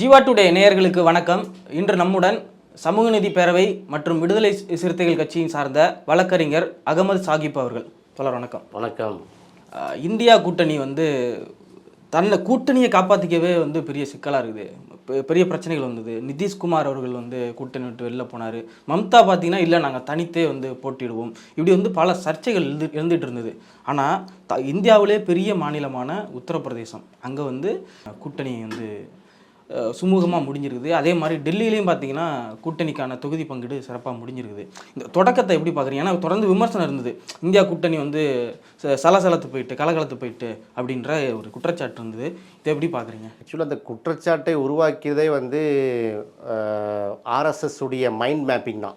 Jeeva today நேயர்களுக்கு வணக்கம். இன்று நம்முடன் சமூக நீதி பேரவை மற்றும் விடுதலை சிறுத்தைகள் கட்சியின் சார்ந்த வழக்கறிஞர் அகமது சாகிப் அவர்கள். தொடர் வணக்கம். வணக்கம். இந்தியா கூட்டணி வந்து தன்னை கூட்டணியை காப்பாற்றிக்கவே வந்து பெரிய சிக்கலாக இருக்குது. பெரிய பிரச்சனைகள் வந்தது. நிதிஷ்குமார் அவர்கள் வந்து கூட்டணி விட்டு வெளில போனார். மம்தா பார்த்தீங்கன்னா இல்லை நாங்கள் தனித்தே வந்து போட்டியிடுவோம். இப்படி வந்து பல சர்ச்சைகள் இருந்து இருந்துட்டு இருந்தது. ஆனால் த இந்தியாவிலே பெரிய மாநிலமான உத்தரப்பிரதேசம். அங்கே வந்து கூட்டணி வந்து சுமூகமாக முடிஞ்சிருக்குது. அதே மாதிரி டெல்லியிலையும் பார்த்தீங்கன்னா கூட்டணிக்கான தொகுதி பங்கீடு சிறப்பாக முடிஞ்சிருக்குது. இந்த தொடக்கத்தை எப்படி பார்க்குறீங்க ஏன்னா தொடர்ந்து விமர்சனம் இருந்தது. இந்தியா கூட்டணி வந்து ச- சலசலத்து போயிட்டு கலகலத்து போயிட்டு அப்படின்ற ஒரு குற்றச்சாட்டு இருந்தது. இதை எப்படி பார்க்குறீங்க ஆக்சுவலாக அந்த குற்றச்சாட்டை உருவாக்கியதே வந்து ஆர்எஸ்எஸ் உடைய மைண்ட் மேப்பிங் தான்.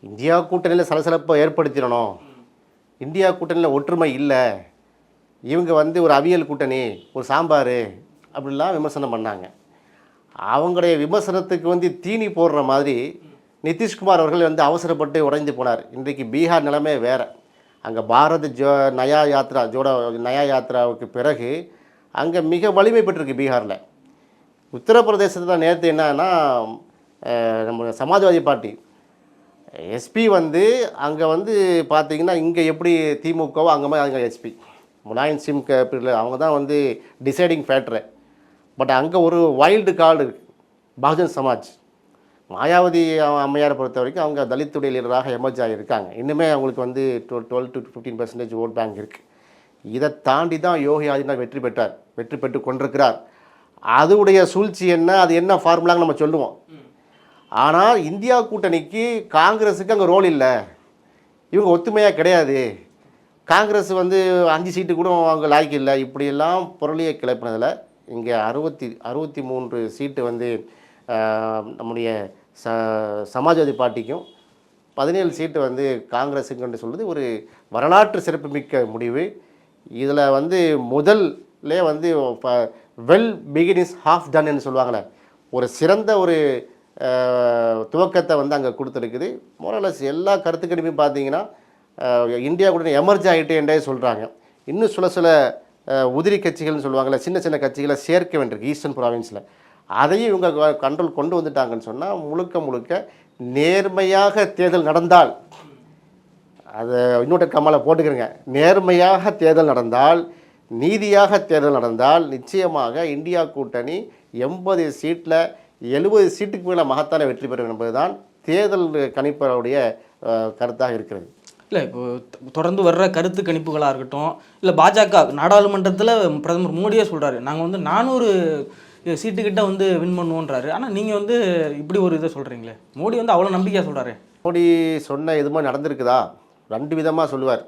இந்தியா கூட்டணியில் சலசலப்பை ஏற்படுத்திடணும். இந்தியா கூட்டணியில் ஒற்றுமை இல்லை. இவங்க வந்து ஒரு அவியல் கூட்டணி ஒரு சாம்பார் அப்படிலாம் விமர்சனம் பண்ணாங்க. அவங்களுடைய விமர்சனத்துக்கு வந்து தீனி போடுற மாதிரி நிதிஷ்குமார் அவர்கள் வந்து அவசரப்பட்டு உடைந்து போனார். இன்றைக்கு பீகார் நிலைமை வேறு. அங்கே பாரத் ஜோ நயா யாத்ரா ஜோட நயா யாத்ராவுக்கு பிறகு அங்கே மிக வலிமை பெற்றிருக்கு பீகாரில். உத்தரப்பிரதேசத்தில் நேற்று என்னன்னா நம்ம சமாஜ்வாதி பார்ட்டி. எஸ்பி வந்து அங்கே வந்து பார்த்திங்கன்னா இங்கே எப்படி திமுகவோ அங்கே மாதிரி அங்கே எஸ்பி. முலாயம் சிங் அவங்க தான் வந்து டிசைடிங் ஃபேக்டரு பட் அங்கே ஒரு வைல்டு கார்டு இருக்குது பகுஜன் சமாஜ் மாயாவதி அம்மையாரை பொறுத்த வரைக்கும் அவங்க தலித்துடைய லீடராக எமர்ஜ் ஆகியிருக்காங்க இன்னுமே அவங்களுக்கு வந்து twelve twelve to fifteen percentage vote bank இருக்குது இதை தாண்டி தான் யோகி ஆதித்யநாத் வெற்றி பெற்றார். வெற்றி பெற்று கொண்டிருக்கிறார். அதுடைய சூழ்ச்சி என்ன? அது என்ன ஃபார்முலான்னு நம்ம சொல்லுவோம். ஆனால் இந்தியா கூட்டணிக்கு காங்கிரஸுக்கு அங்கே ரோல் இல்லை. இவங்க ஒத்துமையாக கிடையாது. காங்கிரஸ் வந்து அஞ்சு சீட்டு கூட அவங்க லாய்க்கு இல்லை. இப்படியெல்லாம் பொருளியை கிளப்பினதில் இங்கே அறுபத்தி அறுபத்தி மூன்று சீட்டு வந்து நம்முடைய ச சமாஜ்வாதி பார்ட்டிக்கும் பதினேழு சீட்டு வந்து காங்கிரஸுக்குன்னு சொல்லுது ஒரு வரலாற்று சிறப்புமிக்க முடிவு. இதில் வந்து முதல்லே வந்து வெல் பிகினிஸ் ஹாஃப் டன்னு சொல்லுவாங்களே. ஒரு சிறந்த ஒரு துவக்கத்தை வந்து அங்கே கொடுத்துருக்குது. மோரலஸ் எல்லா கருத்துக்கணிப்பும் பார்த்தீங்கன்னா இந்தியா கூட எமர்ஜ் ஆகிட்டேன்றே சொல்கிறாங்க இன்னும் சில சில உதிரி கட்சிகள்னு சொல்லுவாங்கள்ல சின்ன சின்ன கட்சிகளை சேர்க்க வேண்டியிருக்கு ஈஸ்டர்ன் ப்ராவின்ஸில். அதையும் இவங்க கண்ட்ரோல் கொண்டு வந்துட்டாங்கன்னு சொன்னால் முழுக்க முழுக்க நேர்மையாக தேர்தல் நடந்தால் அதை இன்னொரு கம்மலை போட்டுக்கிறேங்க. நேர்மையாக தேர்தல் நடந்தால் நீதியாக தேர்தல் நடந்தால் நிச்சயமாக இந்தியா கூட்டணி எண்பது சீட்டில் எழுபது சீட்டுக்கு மேலே மகத்தான வெற்றி பெறும் என்பதுதான் தேர்தல் கணிப்பருடைய கருத்தாக இருக்கிறது. இல்லை இப்போ தொடர்ந்து வர்ற கருத்து கணிப்புகளாக இருக்கட்டும் இல்லை பாஜக நாடாளுமன்றத்தில் பிரதமர் மோடியே சொல்கிறாரு நாங்கள் வந்து நானூறு சீட்டுக்கிட்ட வந்து வின் பண்ணுவோன்றாரு. ஆனால் நீங்கள் வந்து இப்படி ஒரு இதை சொல்கிறீங்களே மோடி வந்து அவ்வளோ நம்பிக்கையாக சொல்கிறாரு மோடி சொன்ன இது மாதிரி நடந்திருக்குதா? ரெண்டு விதமாக சொல்லுவார்.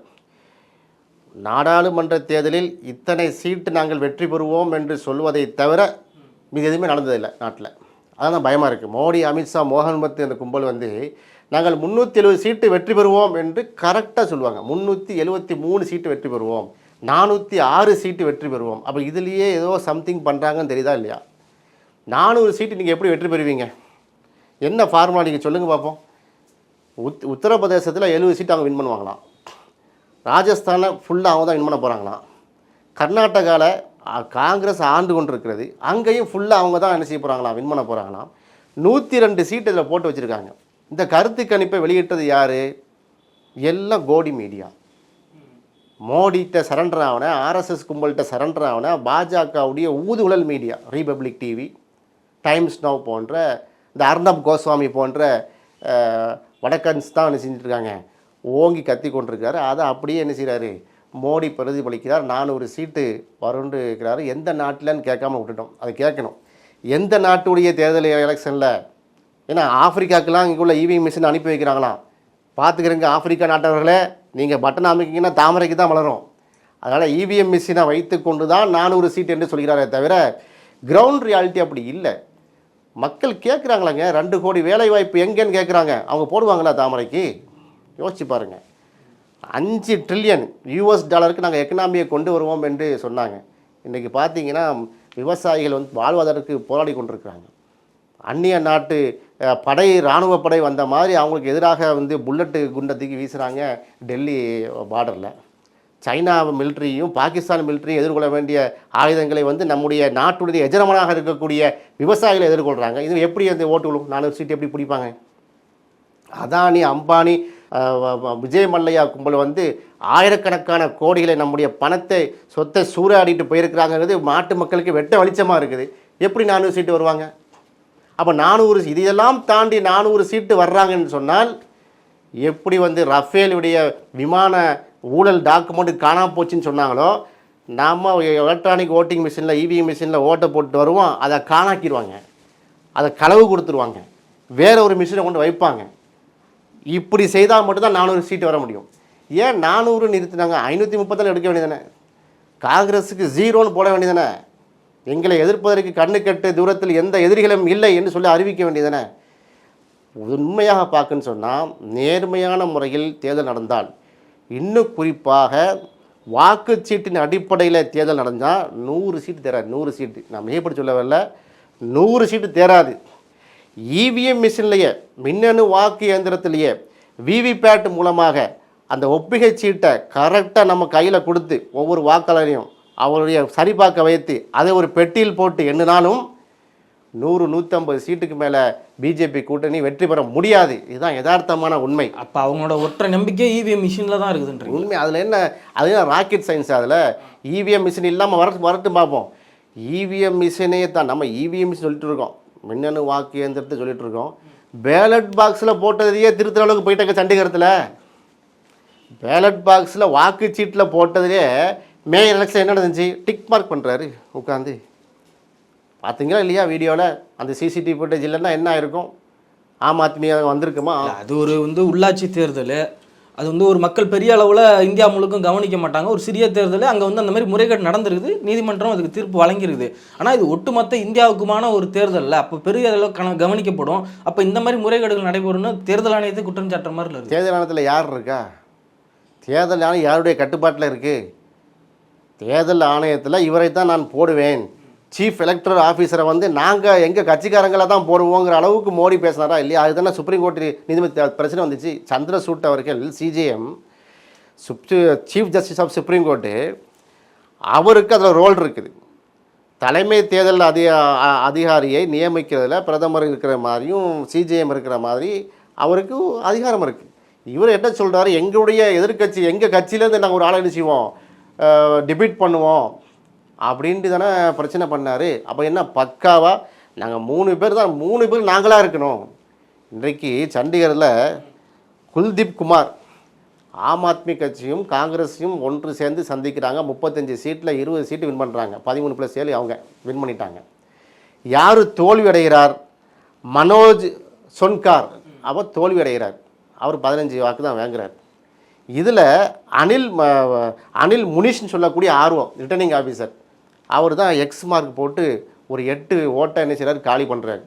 நாடாளுமன்ற தேர்தலில் இத்தனை சீட்டு நாங்கள் வெற்றி பெறுவோம் என்று சொல்வதை தவிர மிக எதுவுமே நடந்ததில்லை நாட்டில். அதான் பயமாக இருக்குது மோடி அமித்ஷா மோகன் மத்து அந்த கும்பல் வந்து நாங்கள் முந்நூற்றி எழுபது சீட்டு வெற்றி பெறுவோம் என்று கரெக்டாக சொல்லுவாங்க. முந்நூற்றி எழுபத்தி மூணு சீட்டு வெற்றி பெறுவோம். நானூற்றி ஆறு சீட்டு வெற்றி பெறுவோம். அப்போ இதுலேயே ஏதோ சம்திங் பண்ணுறாங்கன்னு தெரியுதா இல்லையா? நானூறு சீட்டு நீங்கள் எப்படி வெற்றி பெறுவீங்க? என்ன ஃபார்முலா நீங்கள் சொல்லுங்கள் பார்ப்போம் உத் உத்தரப்பிரதேசத்தில் எழுபது சீட்டு அவங்க வின் பண்ணுவாங்களாம். ராஜஸ்தானில் ஃபுல்லாக அவங்க தான் வின் பண்ண போகிறாங்களாம் கர்நாடகாவில் காங்கிரஸ் ஆண்டு கொண்டு இருக்கிறது அங்கேயும் ஃபுல்லாக அவங்க தான் என்ன செய்ய போகிறாங்களாம் வின் பண்ண போகிறாங்களாம் நூற்றி ரெண்டு சீட்டு இதில் போட்டு வச்சுருக்காங்க. இந்த கருத்து கணிப்பை வெளியிட்டது யார்? எல்லாம் கோடி மீடியா. மோடிகிட்ட சரண்டர் ஆவன ஆர்எஸ்எஸ் கும்பல்கிட்ட சரண்டர் ஆவன பாஜகவுடைய ஊதுகுழல் media Republic TV Times Now போன்ற இந்த அர்ணப் கோஸ்வாமி போன்ற வடக்கன்ஸ் தான் என்ன செஞ்சுட்டு இருக்காங்க ஓங்கி கத்தி கொண்டிருக்காரு. அதை அப்படியே என்ன செய்கிறாரு மோடி பிரதிபலிக்கிறார். நானூறு சீட்டு வரும்னு இருக்கிறாரு. எந்த நாட்டிலன்னு கேட்காம விட்டுட்டோம். அதை கேட்கணும். எந்த நாட்டுடைய தேர்தல் எலெக்ஷனில் ஏன்னா ஆப்பிரிக்காக்கெல்லாம் இங்குள்ள இவிஎம் மிஷின் அனுப்பி வைக்கிறாங்களாம். பார்த்துக்கிறங்க ஆப்பிரிக்கா நாட்டவர்களே நீங்கள் பட்டன் அமைக்கிங்கன்னா தாமரைக்கு தான் வளரும். அதனால் இவிஎம் மிஷினை வைத்து கொண்டு தான் நானூறு சீட் என்று சொல்கிறாரே தவிர கிரவுண்ட் ரியாலிட்டி அப்படி இல்லை. மக்கள் கேட்குறாங்களாங்க ரெண்டு கோடி வேலை வாய்ப்பு எங்கேன்னு கேட்குறாங்க அவங்க போடுவாங்களா தாமரைக்கு? யோசிச்சு பாருங்கள் அஞ்சு ட்ரில்லியன் யூஎஸ் டாலருக்கு நாங்கள் எக்கனாமியை கொண்டு வருவோம் என்று சொன்னாங்க. இன்றைக்கி பார்த்தீங்கன்னா விவசாயிகள் வந்து வாழ்வாதாரத்துக்கு போராடி கொண்டிருக்கிறாங்க. அந்நிய நாட்டு படை இராணுவ படை வந்த மாதிரி அவங்களுக்கு எதிராக வந்து புல்லட்டு குண்டை தூக்கி வீசுகிறாங்க டெல்லி பார்டரில் சைனா மிலிட்ரியும் பாகிஸ்தான் மிலிட்ரியும் எதிர்கொள்ள வேண்டிய ஆயுதங்களை வந்து நம்முடைய நாட்டுடைய எஜரமனாக இருக்கக்கூடிய விவசாயிகளை எதிர்கொள்கிறாங்க இது எப்படி அந்த ஓட்டு நானூறு சீட்டு எப்படி பிடிப்பாங்க? அதானி அம்பானி விஜய் மல்லையா கும்பல் வந்து ஆயிரக்கணக்கான கோடிகளை நம்முடைய பணத்தை சொத்தை சூறாடிட்டு போயிருக்கிறாங்கிறது நாட்டு மக்களுக்கு வெட்ட வெளிச்சமாக இருக்குது. எப்படி நானூறு சீட்டு வருவாங்க? அப்போ நானூறு இதையெல்லாம் தாண்டி நானூறு சீட்டு வர்றாங்கன்னு சொன்னால் எப்படி வந்து ரஃபேலுடைய விமான ஊழல் டாக்குமெண்ட் காணாம போச்சுன்னு சொன்னாங்களோ நாம் எலக்ட்ரானிக் ஓட்டிங் மிஷினில் இவிஎம் மிஷினில் ஓட்டை போட்டு வருவோம் அதை காணாக்கிடுவாங்க. அதை களவு கொடுத்துருவாங்க. வேற ஒரு மிஷினை கொண்டு வைப்பாங்க. இப்படி செய்தால் மட்டும்தான் நானூறு சீட்டு வர முடியும். ஏன் நானூறு நிறுத்தினாங்க? ஐநூற்றி முப்பத்தில் எடுக்க வேண்டியதானே காங்கிரஸுக்கு ஜீரோன்னு போட வேண்டியதானே எங்களை எதிர்ப்பதற்கு கண்ணு கட்டு தூரத்தில் எந்த எதிரிகளும் இல்லை என்று சொல்லி அறிவிக்க வேண்டியதானே உண்மையாக பார்க்குன்னு சொன்னால் நேர்மையான முறையில் தேர்தல் நடந்தால் இன்னும் குறிப்பாக வாக்குச்சீட்டின் அடிப்படையில் தேர்தல் நடந்தால் நூறு சீட்டு தேராது நூறு சீட்டு. நான் மிகப்படி சொல்ல வரல. நூறு சீட்டு தேராது. இவிஎம் மிஷின்லேயே மின்னணு வாக்கு இயந்திரத்திலேயே விவிபேட் மூலமாக அந்த ஒப்பிகை சீட்டை கரெக்டாக நம்ம கையில் கொடுத்து ஒவ்வொரு வாக்காளரையும் அவருடைய சரிபார்க்க வைத்து அதை ஒரு பெட்டியில் போட்டு எண்ணினாலும் நூறு நூற்றம்பது சீட்டுக்கு மேலே பிஜேபி கூட்டணி வெற்றி பெற முடியாது. இதுதான் யதார்த்தமான உண்மை. அப்போ அவங்களோட ஒற்றை நம்பிக்கை E இவிஎம் மிஷினில் தான் இருக்குதுன்றீங்க. உண்மை. அதில் என்ன அது என்ன ராக்கெட் சயின்ஸ் அதில்? இவிஎம் மிஷின் இல்லாமல் வர வரட்டும் பார்ப்போம். இவிஎம் மிஷினே தான். நம்ம இவிஎம் மிஷின் சொல்லிட்டு இருக்கோம். மின்னணு வாக்கு இயந்திரத்தை சொல்லிட்டு இருக்கோம். பேலட் பாக்ஸில் போட்டதையே திருத்துற அளவுக்கு போயிட்டாங்க சண்டிகரத்தில். பேலட் பாக்ஸில் வாக்குச்சீட்டில் போட்டதுலேயே மே எலெக்ஷன் என்ன நடந்துச்சு? டிக் மார்க் பண்ணுறாரு உட்காந்து பார்த்தீங்களா இல்லையா வீடியோவில் அந்த சிசிடிவி ஃபுட்டேஜ் இல்லைன்னா என்ன ஆயிருக்கும்? ஆம் ஆத்மி வந்திருக்குமா? இல்ல, அது ஒரு வந்து உள்ளாட்சி தேர்தல். அது வந்து ஒரு மக்கள் பெரிய அளவில் இந்தியா முழுக்கும் கவனிக்க மாட்டாங்க. ஒரு சிறிய தேர்தல் அங்கே வந்து அந்த மாதிரி முறைகேடு நடந்திருக்குது. நீதிமன்றம் அதுக்கு தீர்ப்பு வழங்கியிருக்குது ஆனால் இது ஒட்டுமொத்த இந்தியாவுக்குமான ஒரு தேர்தலில் அப்போ பெரிய அளவு கண கவனிக்கப்படும். அப்போ இந்த மாதிரி முறைகேடுகள் நடைபெறும்னு தேர்தல் ஆணையத்தை குற்றம் சாட்டுற மாதிரி இருக்குது தேர்தல் ஆணையத்தில் யார் இருக்கா? தேர்தல் ஆணையம் யாருடைய கட்டுப்பாட்டில் இருக்குது தேர்தல் ஆணையத்தில் இவரை தான் நான் போடுவேன். சீஃப் எலக்டரல் ஆஃபீஸரை வந்து நாங்கள் எங்கள் கட்சிக்காரங்களை தான் போடுவோங்கிற அளவுக்கு மோடி பேசினாரா இல்லையா? அதுதானே சுப்ரீம் கோர்ட் நீதிபதி பிரச்சனை வந்துச்சு. சந்திரசூட் அவர்கள் CGM chief justice of supreme court அவருக்கு அதில் ரோல் இருக்குது. தலைமை தேர்தல் அதி அதிகாரியை நியமிக்கிறதுல பிரதமர் இருக்கிற மாதிரியும் சிஜிஎம் இருக்கிற மாதிரி அவருக்கு அதிகாரம் இருக்குது இவர் என்ன சொல்கிறாரு எங்களுடைய எதிர்க்கட்சி எங்கள் கட்சியிலேருந்து நாங்கள் ஒரு ஆளை என்ன செய்வோம்? டிபேட் பண்ணுவோம். அப்படின்ட்டு தானே பிரச்சனை பண்ணார். அப்போ என்ன பக்காவாக நாங்கள் மூணு பேர் தான் மூணு பேர் நாங்களாக இருக்கணும். இன்றைக்கு சண்டிகரில் குல்தீப் குமார் ஆம் ஆத்மி கட்சியும் காங்கிரஸையும் ஒன்று சேர்ந்து சந்திக்கிறாங்க. முப்பத்தஞ்சு சீட்டில் இருபது சீட்டு வின் பண்ணுறாங்க பதிமூணு ப்ளஸ் ஏழு அவங்க வின் பண்ணிட்டாங்க. யார் தோல்வி அடைகிறார்? மனோஜ் சொன்கார். அவர் தோல்வி அடைகிறார். அவர் பதினஞ்சு வாக்கு தான் வாங்குறார். இதில் அனில் அனில் முனிஷ்னு சொல்லக்கூடிய ஆர்வம் ரிட்டர்னிங் ஆஃபீஸர் அவர் தான் எக்ஸ் மார்க் போட்டு ஒரு எட்டு ஓட்டை என்ன செய்றாரு? காலி பண்ணுறாரு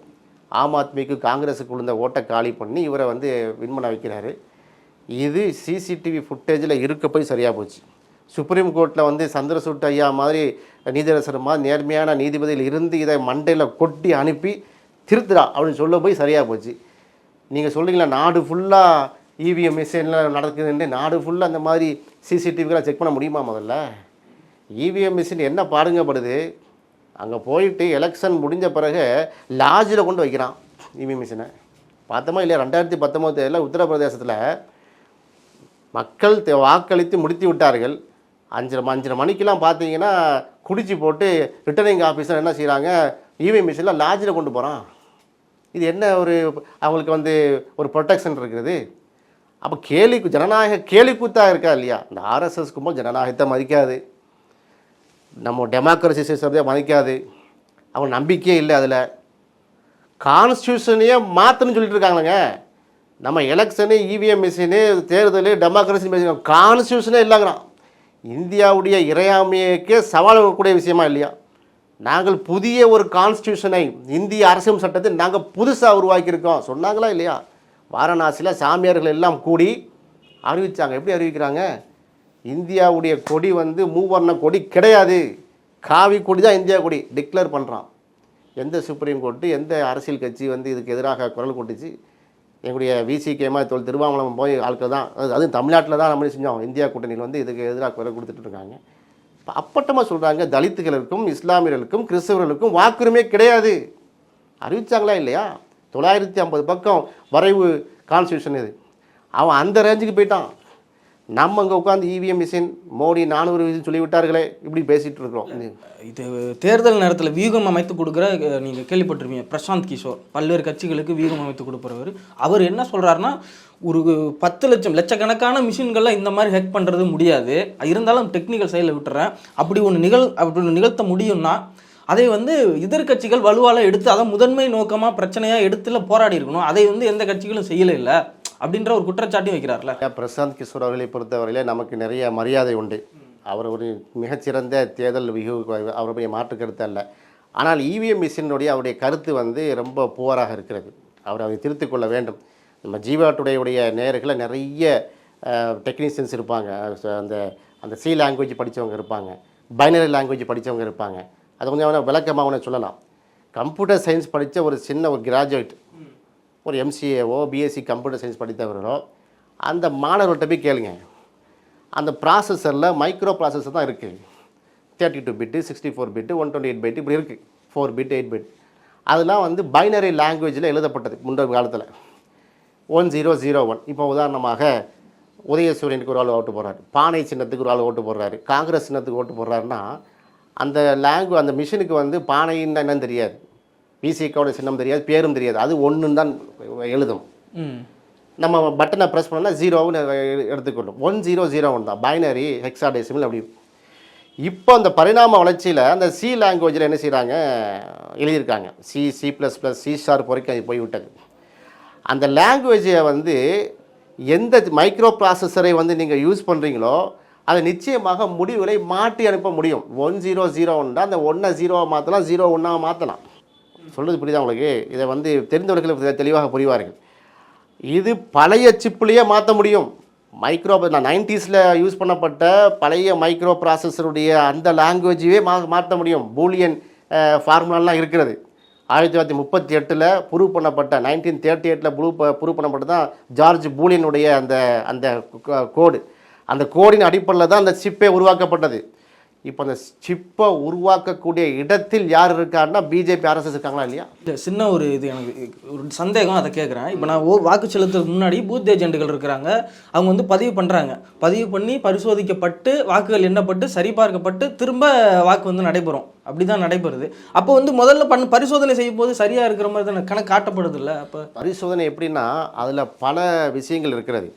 ஆம் ஆத்மிக்கு காங்கிரஸுக்கு விழுந்த ஓட்டை காலி பண்ணி இவரை வந்து வின் பண்ண வைக்கிறாரு. இது சிசிடிவி ஃபுட்டேஜில் இருக்க போய் சரியாக போச்சு. சுப்ரீம் கோர்ட்டில் வந்து சந்திரசூட் ஐயா மாதிரி நீதிரசர் மாதிரி நேர்மையான நீதிபதியில் இருந்து இதை மண்டையில் கொட்டி அனுப்பி திருத்துறா அப்படின்னு சொல்ல போய் சரியாக போச்சு. நீங்கள் சொல்கிறீங்களா நாடு ஃபுல்லாக இவிஎம் மிஷின்லாம் நடக்குதுன்னு நாடு ஃபுல்லாக அந்த மாதிரி சிசிடிவிலாம் செக் பண்ண முடியுமா முதல்ல? இவிஎம் மிஷின் என்ன பாடுங்கப்படுது? அங்கே போயிட்டு எலெக்ஷன் முடிஞ்ச பிறகு லாட்ஜில் கொண்டு வைக்கிறான் இவிஎம் மிஷினை பார்த்தோமா இல்லையா? ரெண்டாயிரத்தி பத்தொம்போதுல உத்தரப்பிரதேசத்தில் மக்கள் வாக்களித்து முடித்து விட்டார்கள். அஞ்சரை ம- அஞ்சரை மணிக்கெல்லாம் பார்த்தீங்கன்னா குடிச்சு போட்டு ரிட்டர்னிங் ஆஃபீஸர் என்ன செய்கிறாங்க இவிஎம் மிஷினில் லாட்ஜில் கொண்டு போகிறான் இது என்ன ஒரு அவங்களுக்கு வந்து ஒரு ப்ரொடெக்ஷன் இருக்குது அப்போ கேலி ஜனநாயக கேலி கூத்தாக இருக்கா இல்லையா? இந்த ஆர்எஸ்எஸ் கும்பல் ஜனநாயகத்தை மதிக்காது. நம்ம டெமோக்ரஸி சிஸ்டத்தை மதிக்காது. அவங்க நம்பிக்கையே இல்லை அதில். கான்ஸ்டியூஷனையே மாற்றணும்னு சொல்லிட்டு இருக்காங்களேங்க நம்ம எலெக்ஷனு இவிஎம் மிஷினு தேர்தல் டெமோக்ரஸி மிஷின் கான்ஸ்டியூஷனே இல்லைங்கிறான். இந்தியாவுடைய இறையாமையக்கே சவால் வரக்கூடிய விஷயமா இல்லையா? நாங்கள் புதிய ஒரு கான்ஸ்டியூஷனை இந்திய அரசியல் சட்டத்தை நாங்கள் புதுசாக உருவாக்கியிருக்கோம். சொன்னாங்களா இல்லையா? வாரணாசியில் சாமியார்கள் எல்லாம் கூடி அறிவித்தாங்க எப்படி அறிவிக்கிறாங்க? இந்தியாவுடைய கொடி வந்து மூவர்ண கொடி கிடையாது. காவி கொடி தான் இந்தியா கொடி டிக்ளேர் பண்ணுறான் எந்த சுப்ரீம் கோர்ட்டு எந்த அரசியல் கட்சி வந்து இதுக்கு எதிராக குரல் கொட்டுச்சு? எங்களுடைய விசிகேமா தோல் திருவாமலம் போய் ஆட்கள் தான் அது அதுவும் தமிழ்நாட்டில் தான் நம்ம செஞ்சோம் இந்தியா கூட்டணியில் வந்து இதுக்கு எதிராக குரல் கொடுத்துட்டு இருக்காங்க. இப்போ அப்பட்டமாக சொல்கிறாங்க தலித்துகளுக்கும் இஸ்லாமியர்களுக்கும் கிறிஸ்தவர்களுக்கும் வாக்குரிமை கிடையாது. அறிவிச்சாங்களா இல்லையா? தொள்ளாயிரத்தி ஐம்பது பக்கம் வரைவு கான்ஸ்டியூஷன் இது. அவன் அந்த ரேஞ்சுக்கு போயிட்டான். நம்ம அங்கே உட்காந்து இவிஎம் மிஷின் மோடி நானூறு மிஷின் சொல்லிவிட்டார்களே இப்படி பேசிகிட்டு இருக்கிறோம். இது தேர்தல் நேரத்தில் வியூகம் அமைத்து கொடுக்குற நீங்கள் கேள்விப்பட்டிருப்பீங்க பிரசாந்த் கிஷோர். பல்வேறு கட்சிகளுக்கு வியூகம் அமைத்து கொடுப்பவர். அவர் என்ன சொல்கிறாருன்னா ஒரு பத்து லட்சம் லட்சக்கணக்கான மிஷின்கள்லாம் இந்த மாதிரி ஹேக் பண்ணுறது முடியாது. இருந்தாலும் டெக்னிக்கல் சைடில் விட்டுறேன். அப்படி ஒன்று நிகழ் அப்படி ஒன்று நிகழ்த்த முடியும்னா அதை வந்து எதிர்க்கட்சிகள் வலுவால் எடுத்து அதை முதன்மை நோக்கமாக பிரச்சனையாக எடுத்துல போராடி இருக்கணும். அதை வந்து எந்த கட்சிகளும் செய்யல இல்லை அப்படின்ற ஒரு குற்றச்சாட்டையும் வைக்கிறார்ல. பிரசாந்த் கிஷோர் அவர்களை பொறுத்தவரையிலே நமக்கு நிறைய மரியாதை உண்டு. அவர் ஒரு மிகச்சிறந்த தேர்தல் அவருடைய மாற்றுக்கருத்து அல்ல. ஆனால் இவிஎம் மிஷினுடைய அவருடைய கருத்து வந்து ரொம்ப புவராக இருக்கிறது. அவர் அதை திருத்திக் கொள்ள வேண்டும். நம்ம ஜீவா நேர்களை நிறைய டெக்னீஷியன்ஸ் இருப்பாங்க. அந்த அந்த சி லாங்குவேஜ் படித்தவங்க இருப்பாங்க. பைனரி லாங்குவேஜ் படித்தவங்க இருப்பாங்க. அது கொஞ்சம் அவனை விளக்கமாக அவனை சொல்லலாம். கம்ப்யூட்டர் சயின்ஸ் படித்த ஒரு சின்ன ஒரு கிராஜுவேட் ஒரு எம்சிஏவோ பிஎஸ்சி கம்ப்யூட்டர் சயின்ஸ் படித்தவர்களோ அந்த மாணவர்கள்ட்ட போய் கேளுங்க. அந்த ப்ராசஸரில் மைக்ரோ ப்ராசஸர் தான் இருக்குது thirty two bit sixty four bit one twenty eight bit இப்படி இருக்குது ஃபோர் பிட் எயிட் பிட் அதெல்லாம் வந்து பைனரி லாங்குவேஜில் எழுதப்பட்டது முன்னொரு காலத்தில். ஒன் ஜீரோ ஜீரோ ஒன் இப்போ உதாரணமாக உதயசூரியனுக்கு ஒரு ஆள் ஓட்டு போடுறாரு. பானை சின்னத்துக்கு ஒரு ஆள் ஓட்டு போடுறாரு. காங்கிரஸ் சின்னத்துக்கு ஓட்டு போடுறாருன்னா அந்த லாங்கு அந்த மிஷினுக்கு வந்து பானைன்னு என்னன்னு தெரியாது. பிசிகாவோட சின்னம் தெரியாது பேரும் தெரியாது. அது ஒன்றுன்னு தான் எழுதும். நம்ம பட்டனை ப்ரெஸ் பண்ணால் ஜீரோவுன்னு எடுத்துக்கொள்ளும். ஒன் ஜீரோ ஜீரோ ஒன் தான். பைனரி ஹெக்ஸாடெசிமல் அப்படி. இப்போ அந்த பரிணாம வளர்ச்சியில் அந்த சி லாங்குவேஜில் என்ன செய்கிறாங்க எழுதியிருக்காங்க. C C plus plus C sharp வரைக்கும் அது போய்விட்டது அந்த லாங்குவேஜை வந்து எந்த மைக்ரோ ப்ராசஸரை வந்து நீங்கள் யூஸ் பண்ணுறீங்களோ அதை நிச்சயமாக முடிவுகளை மாற்றி அனுப்ப முடியும். ஒன் ஜீரோ ஜீரோ ஒன்றா அந்த ஒன்றை ஜீரோவை மாற்றலாம் ஜீரோ ஒன்றாக மாற்றலாம் சொல்கிறது புரியுதா உங்களுக்கு? இதை வந்து தெரிந்தவர்கள் தெளிவாக புரிவார்கள். இது பழைய சிப்புலேயே மாற்ற முடியும். மைக்ரோ நான் நைன்டிஸில் யூஸ் பண்ணப்பட்ட பழைய மைக்ரோ ப்ராசஸருடைய அந்த லாங்குவேஜையே மா மாற்ற முடியும். பூலியன் ஃபார்முலாலாம் இருக்கிறது. ஆயிரத்தி தொள்ளாயிரத்தி முப்பத்தி எட்டில் ப்ரூவ் பண்ணப்பட்ட நைன்டீன் தேர்ட்டி எயிட்டில் ப்ரூவ் ப்ரூவ் பண்ணப்பட்ட தான் ஜார்ஜ் பூலியனுடைய அந்த அந்த கோடு அந்த கோடின் அடிப்படையில் தான் அந்த சிப்பே உருவாக்கப்பட்டது. இப்போ அந்த சிப்பை உருவாக்கக்கூடிய இடத்தில் யார் இருக்காருன்னா பிஜேபி ஆர்எஸ்எஸ் இருக்காங்களா இல்லையா? இல்ல, சின்ன ஒரு இது எனக்கு ஒரு சந்தேகம் அதை கேட்குறேன் இப்போ நான் ஓ வாக்கு செலுத்துறதுக்கு முன்னாடி பூத் ஏஜென்ட்டுகள் இருக்கிறாங்க. அவங்க வந்து பதிவு பண்ணுறாங்க பதிவு பண்ணி பரிசோதிக்கப்பட்டு வாக்குகள் எண்ணப்பட்டு சரிபார்க்கப்பட்டு திரும்ப வாக்கு வந்து நடைபெறும். அப்படி தான் நடைபெறுது. அப்போ வந்து முதல்ல பண்ண பரிசோதனை செய்யும் போது சரியாக இருக்கிற மாதிரி தானே கணக்கு காட்டப்படுது இல்லை அப்போ? பரிசோதனை எப்படின்னா அதில் பல விஷயங்கள் இருக்கிறது.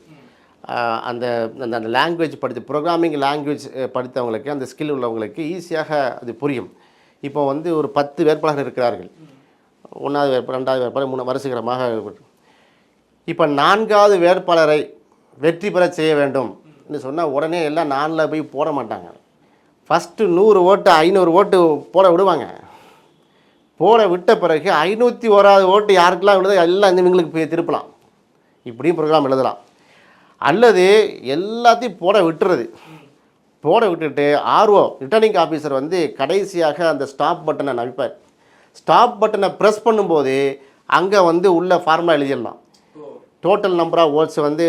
அந்த அந்த அந்த லாங்குவேஜ் படித்த ப்ரோக்ராமிங் லாங்குவேஜ் படித்தவங்களுக்கு அந்த ஸ்கில் உள்ளவங்களுக்கு ஈஸியாக அது புரியும். இப்போ வந்து ஒரு பத்து வேட்பாளர்கள் இருக்கிறார்கள். ஒன்றாவது வேட்பாளர் ரெண்டாவது வேட்பாளர் மூணு வருசகரமாக இப்போ நான்காவது வேட்பாளரை வெற்றி பெற செய்ய வேண்டும் சொன்னால் உடனே எல்லாம் நானில் போய் போட மாட்டாங்க. ஃபஸ்ட்டு நூறு ஓட்டு ஐநூறு ஓட்டு போட விடுவாங்க. போட விட்ட பிறகு ஐநூற்றி ஓராவது ஓட்டு யாருக்கெல்லாம் விழுதோ எல்லாம் இந்த இவங்களுக்கு போய் திருப்பலாம். இப்படியும் ப்ரோக்ராம் எழுதலாம். அல்லது எல்லாத்தையும் போட விட்டுறது. போட விட்டுட்டு ஆர்ஓ ரிட்டர்னிங் ஆஃபீஸர் வந்து கடைசியாக அந்த ஸ்டாப் பட்டனை நவிப்பார். ஸ்டாப் பட்டனை ப்ரெஸ் பண்ணும்போது அங்கே வந்து உள்ள ஃபார்முலா எழுதிடலாம். டோட்டல் நம்பர் ஆஃப் ஓட்ஸ் வந்து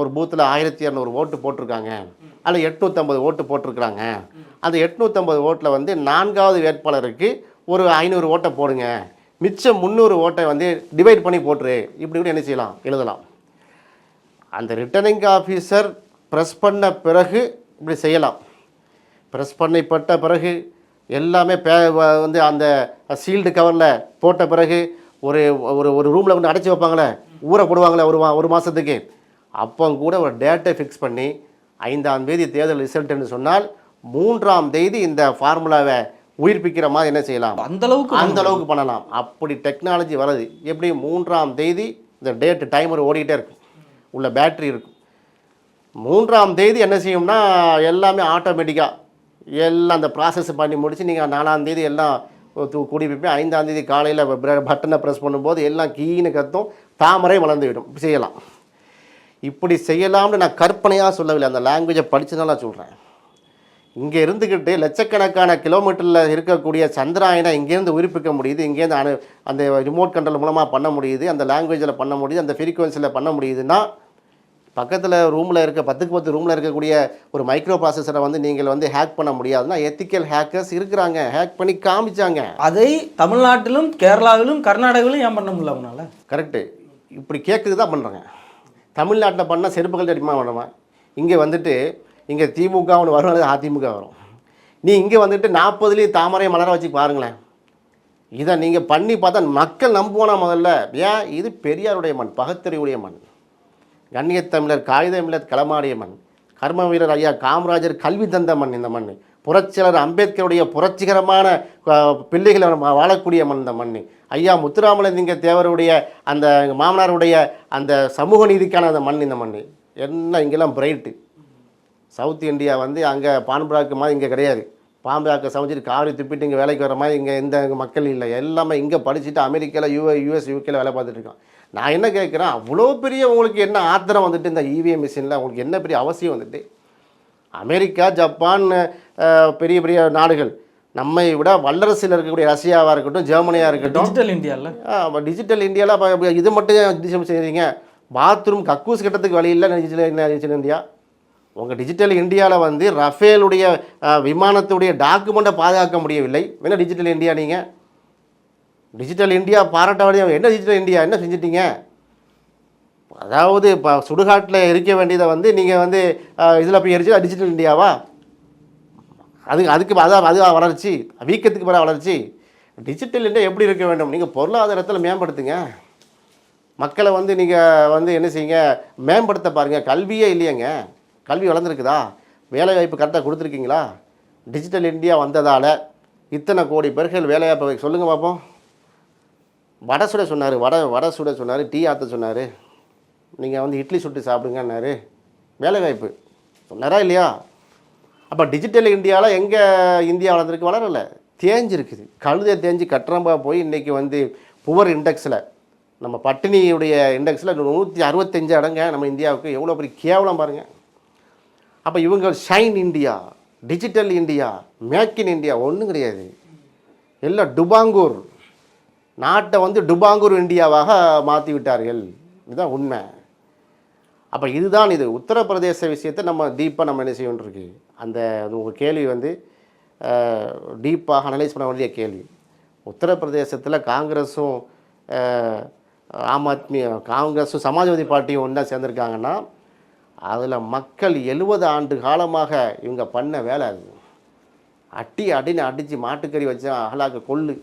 ஒரு பூத்தில் ஆயிரத்தி இரநூறு ஓட்டு போட்டிருக்காங்க. அதில் எட்நூற்றம்பது ஓட்டு போட்டிருக்கிறாங்க. அந்த எட்நூற்றம்பது ஓட்டில் வந்து நான்காவது வேட்பாளருக்கு ஒரு ஐநூறு ஓட்டை போடுங்க. மிச்சம் முந்நூறு ஓட்டை வந்து டிவைட் பண்ணி போட்டுரு. இப்படி கூட என்ன செய்யலாம்? எழுதலாம். அந்த ரிட்டர்னிங் ஆஃபீஸர் ப்ரெஸ் பண்ண பிறகு இப்படி செய்யலாம். ப்ரெஸ் பண்ணப்பட்ட பிறகு எல்லாமே பே வந்து அந்த சீல்டு கவரில் போட்ட பிறகு ஒரு ஒரு ஒரு ரூமில் கொண்டு அடைச்சி வைப்பாங்களே ஊற போடுவாங்களே ஒரு மா ஒரு மாதத்துக்கு அப்போ கூட ஒரு டேட்டை ஃபிக்ஸ் பண்ணி ஐந்தாம் தேதி தேர்தல் ரிசல்ட்னு சொன்னால் மூன்றாம் தேதி இந்த ஃபார்முலாவை உயிர்ப்பிக்கிற மாதிரி என்ன செய்யலாம்? அந்த அளவுக்கு அந்த அளவுக்கு பண்ணலாம். அப்படி டெக்னாலஜி வருது எப்படி? மூன்றாம் தேதி இந்த டேட் டைமர் ஓடிக்கிட்டே இருக்கும். உள்ள பேட்ரி இருக்கும். மூன்றாம் தேதி என்ன செய்யும்னா எல்லாமே ஆட்டோமேட்டிக்காக எல்லாம் அந்த ப்ராசஸ் பண்ணி முடித்து நீங்கள் நாலாம் தேதி எல்லாம் கூடி வைப்பேன் ஐந்தாம் தேதி காலையில் பட்டனை ப்ரெஸ் பண்ணும்போது எல்லாம் கீன்னு கத்தும் தாமரை வளர்ந்துவிடும் செய்யலாம். இப்படி செய்யலாம்னு நான் கற்பனையாக சொல்லவில்லை. அந்த லாங்குவேஜை படித்ததான் நான் சொல்கிறேன் இங்கே இருந்துக்கிட்டு லட்சக்கணக்கான கிலோமீட்டரில் இருக்கக்கூடிய சந்திராயனை இங்கேருந்து உயிர்ப்பிக்க முடியுது. இங்கேருந்து அணு அந்த ரிமோட் கண்ட்ரோல் மூலமாக பண்ண முடியுது. அந்த லாங்குவேஜில் பண்ண முடியுது. அந்த ஃப்ரீக்குவன்சியில் பண்ண முடியுதுன்னா பக்கத்தில் ரூமில் இருக்க பத்துக்கு பத்து ரூமில் இருக்கக்கூடிய ஒரு மைக்ரோ ப்ராசஸரை வந்து நீங்கள் வந்து ஹேக் பண்ண முடியாதுன்னா எத்திக்கல் ஹேக்கர்ஸ் இருக்கிறாங்க. ஹேக் பண்ணி காமிச்சாங்க. அதை தமிழ்நாட்டிலும் கேரளாவிலும் கர்நாடகாவிலும் ஏன் பண்ண முடியல அவனால கரெக்டு இப்படி கேட்குறது தான் பண்ணுறாங்க தமிழ்நாட்டில் பண்ணால் செருப்புகள் அடிமா பண்ணுவேன் இங்கே வந்துட்டு இங்கே திமுக ஒன்று வரும் அல்லது அதிமுக வரும். நீ இங்கே வந்துட்டு நாற்பதுலேயும் தாமரை மலர வச்சு பாருங்களேன். இதை நீங்கள் பண்ணி பார்த்தா மக்கள் நம்புவானா முதல்ல? ஏன்? இது பெரியாருடைய மண் பகத்தறிவுடைய மண். கண்ணியத்தமிழர் காகிதமிழர் களமாடிய மண். கர்ம வீரர் ஐயா காமராஜர் கல்வி தந்த மண் இந்த மண் புரட்சியாளர் அம்பேத்கருடைய புரட்சிகரமான பிள்ளைகளை வாழக்கூடிய மண் இந்த மண் ஐயா முத்துராமலிங்க தேவருடைய அந்த மாமனாருடைய அந்த சமூக நீதிக்கான அந்த மண் இந்த மண் என்ன இங்கெல்லாம் பிரைட்டு. சவுத் இந்தியா வந்து அங்கே பான்பராக்கு மாதிரி இங்கே கிடையாது பாம்பராக்க சமைச்சிட்டு காரி துப்பிட்டு இங்கே வேலைக்கு வர மாதிரி இங்கே எந்த மக்கள் இல்லை எல்லாமே இங்கே படிச்சுட்டு அமெரிக்காவில் யூ யூஎஸ் யூகேல வேலை பார்த்துட்டு இருக்கான் நான் என்ன கேட்குறேன் அவ்வளோ பெரிய உங்களுக்கு என்ன ஆத்திரம் வந்துட்டு இந்த இவிஎம் மிஷினில் உங்களுக்கு என்ன பெரிய அவசியம் வந்துட்டு அமெரிக்கா ஜப்பான் பெரிய பெரிய நாடுகள் நம்மை விட வல்லரசில் இருக்கக்கூடிய ரஷ்யாவாக இருக்கட்டும் ஜெர்மனியாக இருக்கட்டும் டிஜிட்டல் இந்தியாவில் டிஜிட்டல் இந்தியாவில் இது மட்டும் செய்கிறீங்க பாத்ரூம் கக்கூஸ் கட்டத்துக்கு வழி இல்லை டிஜிட்டல் இந்தியா உங்கள் டிஜிட்டல் இந்தியாவில் வந்து ரஃபேலுடைய விமானத்துடைய டாக்குமெண்ட்டை பாதுகாக்க முடியவில்லை. என்ன டிஜிட்டல் இந்தியா நீங்கள் டிஜிட்டல் இந்தியா பாராட்ட வேண்டிய என்ன டிஜிட்டல் இந்தியா? என்ன செஞ்சிட்டீங்க? அதாவது இப்போ சுடுகாட்டில் இருக்க வேண்டியதை வந்து நீங்கள் வந்து இதில் போய் எரிச்சு டிஜிட்டல் இந்தியாவா? அது அதுக்கு அதான் அது வளர்ச்சி. வீக்கத்துக்கு வர வளர்ச்சி. டிஜிட்டல் இந்தியா எப்படி இருக்க வேண்டும்? நீங்கள் பொருளாதாரத்தில் மேம்படுத்துங்க. மக்களை வந்து நீங்கள் வந்து என்ன செய்யுங்க? மேம்படுத்த பாருங்கள் கல்வியே இல்லையேங்க. கல்வி வளர்ந்துருக்குதா? வேலைவாய்ப்பு கரெக்டாக கொடுத்துருக்கீங்களா? டிஜிட்டல் இந்தியா வந்ததால் இத்தனை கோடி பேர்கள் வேலைவாய்ப்பு சொல்லுங்கள் பார்ப்போம் வடை சுட சொன்னார் வடை வடை சுட சொன்னார் டீ ஆற்ற சொன்னார். நீங்கள் வந்து இட்லி சுட்டு சாப்பிடுங்கன்னாரு. வேலைவாய்ப்பு. சொன்னாரா இல்லையா? அப்போ டிஜிட்டல் இந்தியாவில் எங்கே இந்தியா வளர்ந்துருக்கு? வளரல. தேஞ்சிருக்குது. கழுதை தேஞ்சு கட்டுறம்பா போய் இன்றைக்கி வந்து புவர் இண்டெக்ஸில் நம்ம பட்டினியுடைய இண்டெக்ஸில் நூற்றி அறுபத்தஞ்சு இடங்க நம்ம இந்தியாவுக்கு எவ்வளோ பெரிய கேவலம் பாருங்கள் அப்போ இவங்க shine India digital India make in India ஒன்றும் கிடையாது. எல்லாம் டுபாங்கூர் நாட்டை வந்து டுபாங்கூர் இந்தியாவாக மாற்றி விட்டார்கள். இதுதான் உண்மை. அப்போ இதுதான் இது. உத்தரப்பிரதேச விஷயத்தை நம்ம டீப்பாக நம்ம என்ன செய்யணுருக்கு அந்த அது உங்கள் கேள்வி வந்து டீப்பாக அனலைஸ் பண்ண வேண்டிய கேள்வி. உத்தரப்பிரதேசத்தில் காங்கிரஸும் ஆம் ஆத்மி காங்கிரஸும் சமாஜ்வாதி பார்ட்டியும் ஒன்றா சேர்ந்துருக்காங்கன்னா அதில் மக்கள் எழுபது ஆண்டு காலமாக இவங்க பண்ண வேலை அது. அட்டி அடின்னு அடித்து மாட்டுக்கறி வச்சு அகலாக்கு கொள்ளு.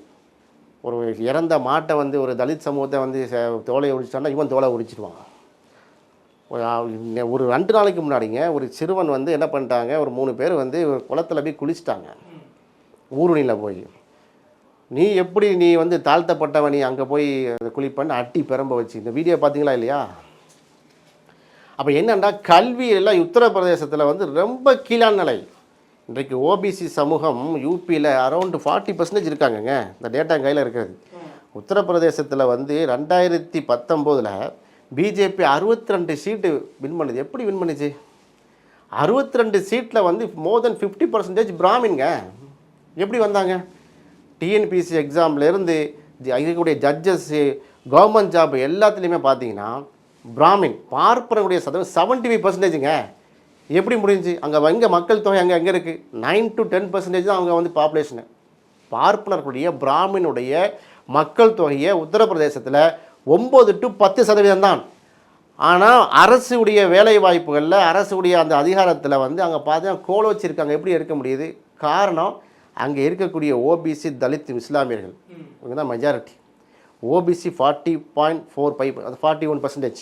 ஒரு இறந்த மாட்டை வந்து ஒரு தலித் சமூகத்தை வந்து தோலை உரிச்சிட்டான்னா இவன் தோலை உரிச்சிடுவான். ஒரு ஒரு ரெண்டு நாளைக்கு முன்னாடிங்க ஒரு சிறுவன் வந்து என்ன பண்ணிட்டாங்க ஒரு மூணு பேர் வந்து ஒரு குளத்துல போய் குளிச்சிட்டாங்க. ஊருணியில் போய். நீ எப்படி நீ வந்து தாழ்த்தப்பட்டவன் நீ அங்கே போய் அந்த குளிப்பன்னு அட்டி பெரம்ப வச்சு. இந்த வீடியோ பார்த்தீங்களா இல்லையா? அப்போ என்னன்னா கல்வியெல்லாம் உத்தரப்பிரதேசத்தில் வந்து ரொம்ப கீழான நிலை. இன்றைக்கு ஓபிசி சமூகம் யூபியில் அரௌண்டு ஃபார்ட்டி பர்சன்டேஜ் இருக்காங்கங்க. இந்த டேட்டா கையில் இருக்கிறது. உத்தரப்பிரதேசத்தில் வந்து ரெண்டாயிரத்தி பத்தொம்போதில் பிஜேபி அறுபத்தி ரெண்டு சீட்டு வின் பண்ணுது. எப்படி வின் பண்ணுச்சு? அறுபத்தி ரெண்டு சீட்டில் வந்து மோர் தென் ஃபிஃப்டி பர்சன்டேஜ் பிராமின்ங்க. எப்படி வந்தாங்க? டிஎன்பிசி எக்ஸாம்லேருந்து இருக்கக்கூடிய ஜட்ஜஸ்ஸு கவர்மெண்ட் ஜாப் எல்லாத்துலேயுமே பார்த்தீங்கன்னா பிராமின் பார்ப்பனருடைய சதவீதம் செவன்ட்டி ஃபைவ் பர்சன்டேஜுங்க எப்படி முடிஞ்சு அங்கே எங்கே மக்கள் தொகை அங்கே எங்கே இருக்குது நைன் டு டென் பர்சன்டேஜ் தான் அவங்க வந்து பாப்புலேஷனு பார்ப்பனர்களுடைய பிராமினுடைய மக்கள் தொகையை உத்தரப்பிரதேசத்தில் ஒம்பது டு பத்து சதவீதம் தான். ஆனால் அரசுடைய வேலை வாய்ப்புகளில் அரசுடைய அந்த அதிகாரத்தில் வந்து அங்கே பார்த்தீங்கன்னா கோல வச்சுருக்காங்க. எப்படி இருக்க முடியுது? காரணம் அங்கே இருக்கக்கூடிய ஓபிசி தலித் இஸ்லாமியர்கள். இவங்க தான் majority OBC forty point four five அது forty one percentage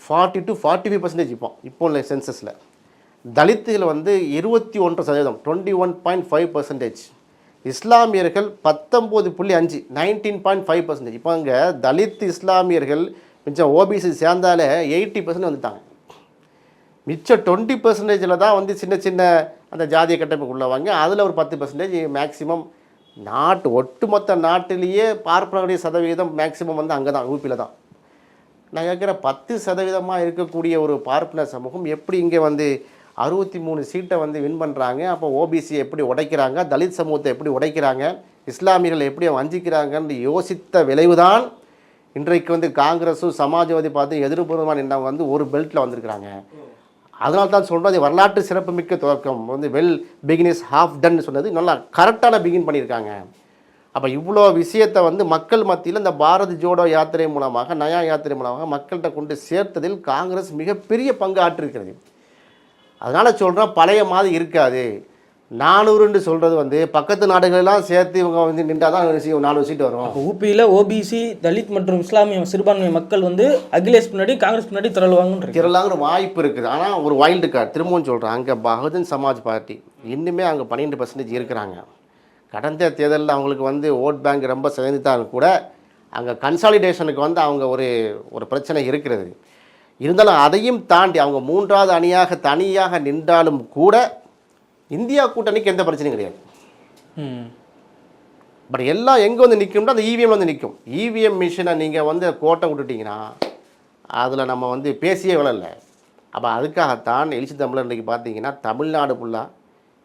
forty two forty five percentage இப்போ இப்போ உள்ள சென்சஸில் தலித்துகள் வந்து இருபத்தி ஒன்று சதவீதம் twenty one point five percentage இஸ்லாமியர்கள் பத்தொம்போது புள்ளி அஞ்சு நைன்டீன் பாயிண்ட் ஃபைவ் பர்சன்டேஜ் இப்போ அங்கே தலித் இஸ்லாமியர்கள் மிச்சம் ஓபிசி சேர்ந்தாலே எயிட்டி பர்சன்ட் வந்துட்டாங்க. மிச்சம் டுவெண்ட்டி பர்சன்டேஜில் தான் வந்து சின்ன சின்ன அந்த ஜாதிய கட்டமைப்பு உள்ளவங்க அதில் ஒரு பத்து பர்சன்டேஜ் மேக்ஸிமம் நாட்டு ஒட்டுமொத்த நாட்டிலேயே பார்ப்பனருடைய சதவீதம் மேக்சிமம் வந்து அங்கே தான் யூபியில் தான். நான் கேட்குற பத்து சதவீதமாக இருக்கக்கூடிய ஒரு பார்ப்பனர் சமூகம் எப்படி இங்கே வந்து அறுபத்தி மூணு சீட்டை வந்து வின் பண்ணுறாங்க அப்போ ஓபிசி எப்படி உடைக்கிறாங்க? தலித் சமூகத்தை எப்படி உடைக்கிறாங்க? இஸ்லாமியர்கள் எப்படி வஞ்சிக்கிறாங்கன்னு யோசித்த விளைவுதான் இன்றைக்கு வந்து காங்கிரஸும் சமாஜ்வாதி பார்த்து எதிர்ப்புறமாக நின்றவங்க வந்து ஒரு பெல்ட்டில் வந்திருக்கிறாங்க. அதனால தான் சொல்கிறது வரலாற்று சிறப்புமிக்க துவக்கம். வந்து வெல் பிகினிஸ் ஹாஃப் டன் சொன்னது. நல்லா கரெக்டான பிகின் பண்ணியிருக்காங்க. அப்போ இவ்வளோ விஷயத்தை வந்து மக்கள் மத்தியில் இந்த பாரத் ஜோடோ யாத்திரை மூலமாக நயா யாத்திரை மூலமாக மக்கள்கிட்ட கொண்டு சேர்த்ததில் காங்கிரஸ் மிகப்பெரிய பங்கு ஆற்றிருக்கிறது அதனால் சொல்கிறோம் பழைய மாதிரி இருக்காது. நானூறுன்னு சொல்கிறது வந்து பக்கத்து நாடுகளெல்லாம் சேர்த்து இவங்க வந்து நின்றால் தான் நானூறு சீட்டு வரும். ஊபியில் ஓபிசி தலித் மற்றும் இஸ்லாமிய சிறுபான்மை மக்கள் வந்து அகிலேஷ் முன்னாடி காங்கிரஸ் முன்னாடி திரளுவாங்கன்றது திரளாங்கிற வாய்ப்பு இருக்குது. ஆனால் ஒரு வைல்டு கார்டு திரும்பவும் சொல்கிறேன் அங்கே பகுஜன் சமாஜ் பார்ட்டி இன்னுமே அங்கே பன்னெண்டு பர்சன்டேஜ் இருக்கிறாங்க. கடந்த தேர்தலில் அவங்களுக்கு வந்து ஓட் பேங்க் ரொம்ப சிதைந்துட்டாலும் கூட அங்கே கன்சாலிடேஷனுக்கு வந்து அவங்க ஒரு ஒரு பிரச்சனை இருக்கிறது. இருந்தாலும் அதையும் தாண்டி அவங்க மூன்றாவது அணியாக தனியாக நின்றாலும் கூட இந்தியா கூட்டணிக்கு எந்த பிரச்சனையும் கிடையாது. பட் எல்லாம் எங்கே வந்து நிற்கும்னா அந்த இவிஎம் வந்து நிற்கும் இவிஎம் மிஷினை நீங்கள் வந்து கோட்டை விட்டுட்டீங்கன்னா அதில் நம்ம வந்து பேசியே விழல. அப்போ அதுக்காகத்தான் எழுச்சி தமிழர் இன்றைக்கி பார்த்தீங்கன்னா தமிழ்நாடு ஃபுல்லாக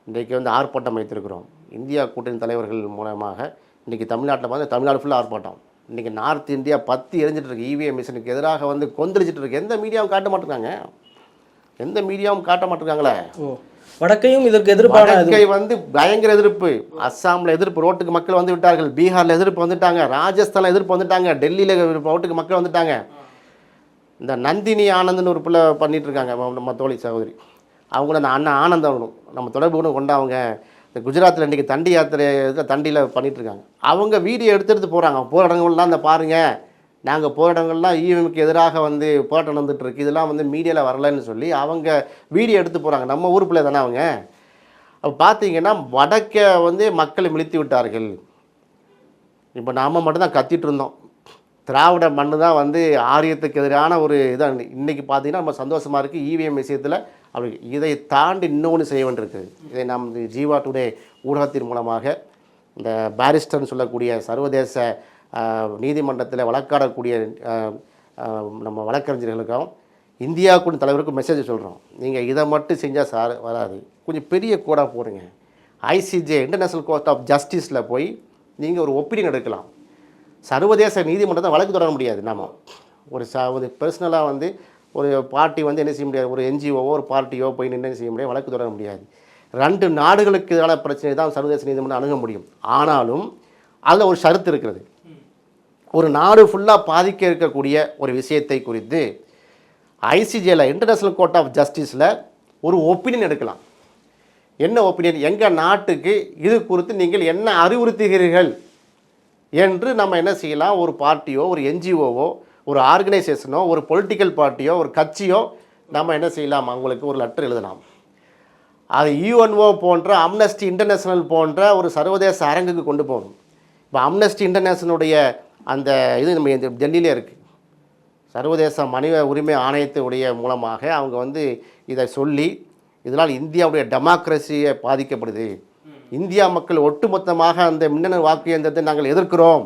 இன்றைக்கு வந்து ஆர்ப்பாட்டம் வைத்திருக்கிறோம். இந்தியா கூட்டணி தலைவர்கள் மூலமாக இன்றைக்கி தமிழ்நாட்டில் பார்த்து தமிழ்நாடு ஃபுல்லாக ஆர்ப்பாட்டம். இன்றைக்கி நார்த் இந்தியா பத்து எரிஞ்சிட்டு இருக்கு. இவிஎம் மிஷினுக்கு எதிராக வந்து கொந்தளிச்சிட்டு இருக்கு. எந்த மீடியாவும் காட்ட மாட்டேங்காங்க எந்த மீடியாவும் காட்ட மாட்டேங்காங்களே ஓ. வடக்கையும் இதற்கு எதிர்ப்பான வந்து பயங்கர எதிர்ப்பு. அஸ்ஸாமில் எதிர்ப்பு ரோட்டுக்கு மக்கள் வந்து விட்டார்கள். பீகாரில் எதிர்ப்பு வந்துட்டாங்க. ராஜஸ்தானில் எதிர்ப்பு வந்துட்டாங்க. டெல்லியில் ரோட்டுக்கு மக்கள் வந்துட்டாங்க. இந்த நந்தினி ஆனந்த்னு ஒரு பிள்ளை பண்ணிட்டு இருக்காங்க நம்ம- தோழி சகோதரி. அவங்கள அந்த அண்ணன் ஆனந்தம் அவனும் நம்ம தொடர்பு கூட கொண்டவங்க இந்த குஜராத்தில் இன்றைக்கி தண்டி யாத்திரை இதுல தண்டியில் பண்ணிகிட்ருக்காங்க இருக்காங்க. அவங்க வீடியோ எடுத்து எடுத்து போகிறாங்க போகிற இடங்கள்லாம் இந்த பாருங்கள் நாங்கள் போராட்டங்கள்லாம் இடங்கள்லாம் ஈவிஎம்க்கு எதிராக வந்து போராட்டம் நடந்துட்டு இருக்கு இதெல்லாம் வந்து மீடியாவில் வரலன்னு சொல்லி அவங்க வீடியோ எடுத்து போகிறாங்க நம்ம ஊர் பிள்ளை தானே அவங்க? அப்போ பார்த்தீங்கன்னா வடக்கை வந்து மக்களை மிழித்து விட்டார்கள். இப்போ நாம் மட்டும்தான் கத்திட்டு இருந்தோம். திராவிட மண்ணு தான் வந்து ஆரியத்துக்கு எதிரான ஒரு இதான். இன்றைக்கி பார்த்தீங்கன்னா நம்ம சந்தோஷமாக இருக்குது இவிஎம் விஷயத்தில். அப்படி இதை தாண்டி இன்னொன்று செய்ய வேண்டியிருக்குது இதை நாம் ஜீவா டுடே ஊடகத்தின் மூலமாக இந்த பாரிஸ்டர்னு சொல்லக்கூடிய சர்வதேச நீதிமன்றத்தில் வழக்காடக்கூடிய நம்ம வழக்கறிஞர்களுக்கும் இந்தியாவுக்கு தலைவருக்கும் மெசேஜ் சொல்கிறோம் நீங்கள் இதை மட்டும் செஞ்சால் சார் வராது. கொஞ்சம் பெரிய கோடாக போடுங்க. ஐசிஜே இன்டர்நேஷ்னல் கோர்ட் ஆஃப் ஜஸ்டிஸில் போய் நீங்கள் ஒரு ஒப்பீனியன் எடுக்கலாம். சர்வதேச நீதிமன்றத்தை வழக்கு தொடர முடியாது. நாம் ஒரு ச ஒரு பர்சனலாக வந்து ஒரு பார்ட்டி வந்து என்ன செய்ய முடியாது? ஒரு என்ஜிஓவோ ஒரு பார்ட்டியோ போய் நின்று என்ன செய்ய முடியாது? வழக்கு தொடர முடியாது. ரெண்டு நாடுகளுக்கு எதிரான பிரச்சனை தான் சர்வதேச நீதிமன்றம் அணுக முடியும். ஆனாலும் அதில் ஒரு ஷரத்து இருக்கிறது. ஒரு நாடு ஃபுல்லாக பாதிக்க இருக்கக்கூடிய ஒரு விஷயத்தை குறித்து ஐசிஜேயில் இன்டர்நேஷ்னல் கோர்ட் ஆஃப் ஜஸ்டிஸில் ஒரு ஒப்பீனியன் எடுக்கலாம். என்ன ஒப்பீனியன் எங்கள் நாட்டுக்கு இது குறித்து நீங்கள் என்ன அறிவுறுத்துகிறீர்கள் என்று நம்ம என்ன செய்யலாம்? ஒரு பார்ட்டியோ ஒரு என்ஜிஓவோ ஒரு ஆர்கனைசேஷனோ ஒரு பொலிட்டிக்கல் பார்ட்டியோ ஒரு கட்சியோ நம்ம என்ன செய்யலாம்? அவங்களுக்கு ஒரு லெட்டர் எழுதலாம். அது யூஎன்ஓ போன்ற அம்னஸ்டி இன்டர்நேஷனல் போன்ற ஒரு சர்வதேச அரங்குக்கு கொண்டு போகணும். இப்போ அம்னஸ்டி இன்டர்நேஷனுடைய அந்த இது நம்ம இந்த டெல்லியிலே இருக்குது சர்வதேச மனித உரிமை ஆணையத்துடைய மூலமாக அவங்க வந்து இதை சொல்லி இதனால் இந்தியாவுடைய டெமோக்ரஸியை பாதிக்கப்படுது. இந்தியா மக்கள் ஒட்டுமொத்தமாக அந்த மின்னணு வாக்கு இயந்திரத்தை நாங்கள் எதிர்க்கிறோம்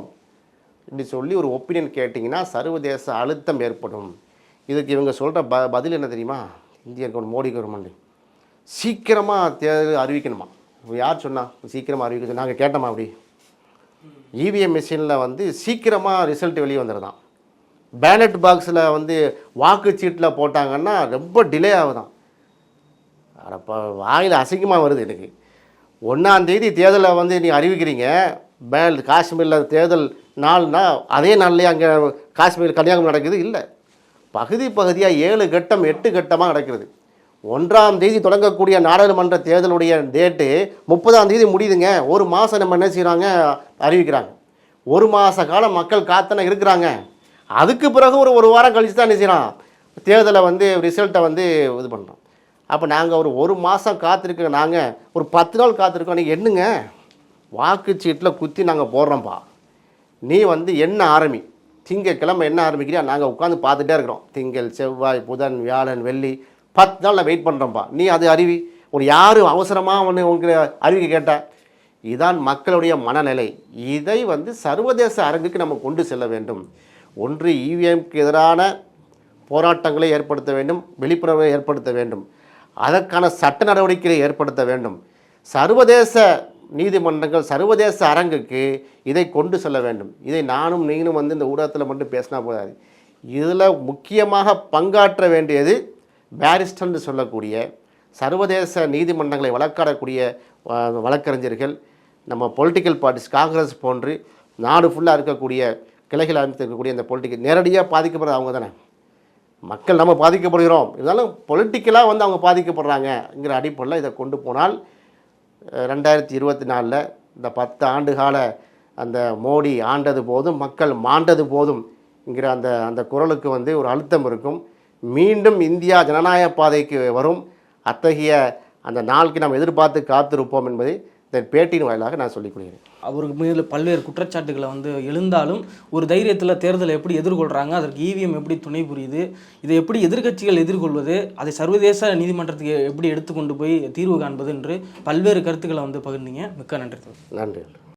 இப்படி சொல்லி ஒரு ஒப்பீனியன் கேட்டிங்கன்னா சர்வதேச அழுத்தம் ஏற்படும். இதுக்கு இவங்க சொல்கிற ப பதில் என்ன தெரியுமா? இந்திய கவர்மெண்ட் மோடி கவர்மெண்ட். சீக்கிரமாக தேர்தல் அறிவிக்கணுமா? யார் சொன்னால் சீக்கிரமாக அறிவிக்க நாங்கள் கேட்டோமா அப்படி? இவிஎம் மிஷினில் வந்து சீக்கிரமாக ரிசல்ட் வெளியே வந்துடுதான் பேலட் பாக்ஸில் வந்து வாக்குச்சீட்டில் போட்டாங்கன்னா ரொம்ப டிலே ஆகுதான். அடப்பா வாயில் அசிங்கமாக வருது எனக்கு. ஒன்றாந்தேதி தேர்தலை வந்து நீ அறிவிக்கிறீங்க. பேல் காஷ்மீரில் தேர்தல் நாள்னா அதே நாள்லேயே அங்கே காஷ்மீர் கன்னியாகுமரி நடக்குது? இல்லை. பகுதி பகுதியாக ஏழு கட்டம் எட்டு கட்டமாக நடக்கிறது. ஒன்றாம் தேதி தொடங்கக்கூடிய நாடாளுமன்ற தேர்தலுடைய டேட்டு முப்பதாம் தேதி முடியுதுங்க. ஒரு மாதம் நம்ம என்ன செய்கிறாங்க அறிவிக்கிறாங்க. ஒரு மாத காலம் மக்கள் காத்தன இருக்கிறாங்க. அதுக்கு பிறகு ஒரு ஒரு வாரம் கழித்து தான் என்ன செய்கிறான் தேர்தலை வந்து ரிசல்ட்டை வந்து இது பண்ணுறோம் அப்போ நாங்கள் ஒரு ஒரு மாதம் காத்திருக்கோம். நாங்கள் ஒரு பத்து நாள் காத்திருக்கோம். நீங்கள் என்னங்க? வாக்குச்சீட்டில் குத்தி நாங்கள் போடுறோம்ப்பா நீ வந்து என்ன ஆரம்பி திங்கக்கிழமை என்ன ஆரம்பிக்கிறியா? நாங்கள் உட்காந்து பார்த்துட்டே இருக்கிறோம். திங்கள் செவ்வாய் புதன் வியாழன் வெள்ளி பத்து நாள் நான் வெயிட் பண்ணுறோம்ப்பா நீ அது அறிவி. ஒரு யாரும் அவசரமாக ஒன்று உங்களுக்கு அறிவிக்க கேட்டால் இதான் மக்களுடைய மனநிலை. இதை வந்து சர்வதேச அரங்குக்கு நம்ம கொண்டு செல்ல வேண்டும். ஒன்று இவிஎம்க்கு எதிரான போராட்டங்களை ஏற்படுத்த வேண்டும் விழிப்புணர்வை ஏற்படுத்த வேண்டும். அதற்கான சட்ட நடவடிக்கையை ஏற்படுத்த வேண்டும். சர்வதேச நீதிமன்றங்கள் சர்வதேச அரங்குக்கு இதை கொண்டு செல்ல வேண்டும். இதை நானும் நீங்களும் வந்து இந்த ஊடகத்தில் மட்டும் பேசினா போதாது. இதில் முக்கியமாக பங்காற்ற வேண்டியது பேரிஸ்டர்னு சொல்லக்கூடிய சர்வதேச நீதிமன்றங்களை வழக்காடக்கூடிய வழக்கறிஞர்கள் நம்ம பொலிட்டிக்கல் பார்ட்டிஸ் காங்கிரஸ் போன்று நாடு ஃபுல்லாக இருக்கக்கூடிய கிளைகள் அமைத்திருக்கக்கூடிய இந்த பொலிட்டிக்கல் நேரடியாக பாதிக்கப்படுறது அவங்க தானே மக்கள் நம்ம பாதிக்கப்படுகிறோம். இருந்தாலும் பொலிட்டிக்கலாக வந்து அவங்க பாதிக்கப்படுறாங்கங்கிற அடிப்படையில் இதை கொண்டு போனால் ரெண்டாயிரத்தி இருபத்தி நாலில் இந்த பத்து ஆண்டு கால அந்த மோடி ஆண்டது போதும் மக்கள் மாண்டது போதும் என்கிற அந்த அந்த குரலுக்கு வந்து ஒரு அழுத்தம் இருக்கும். மீண்டும் இந்தியா ஜனநாயக பாதைக்கு வரும். அத்தகைய அந்த நாளுக்கு நாம் எதிர்பார்த்து காத்திருப்போம் என்பதை இந்த பேட்டியின் வாயிலாக நான் சொல்லிக் கொள்கிறேன். அவருக்கு மீது பல்வேறு குற்றச்சாட்டுகளை வந்து எழுந்தாலும் ஒரு தைரியத்தில் தேர்தலை எப்படி எதிர்கொள்கிறாங்க அதற்கு ஈவிஎம் எப்படி துணை புரியுது இதை எப்படி எதிர்க்கட்சிகள் எதிர்கொள்வது அதை சர்வதேச நீதிமன்றத்துக்கு எப்படி எடுத்துக்கொண்டு போய் தீர்வு காண்பது என்று பல்வேறு கருத்துக்களை வந்து பகிர்ந்தீங்க. மிக்க நன்றி. நன்றி.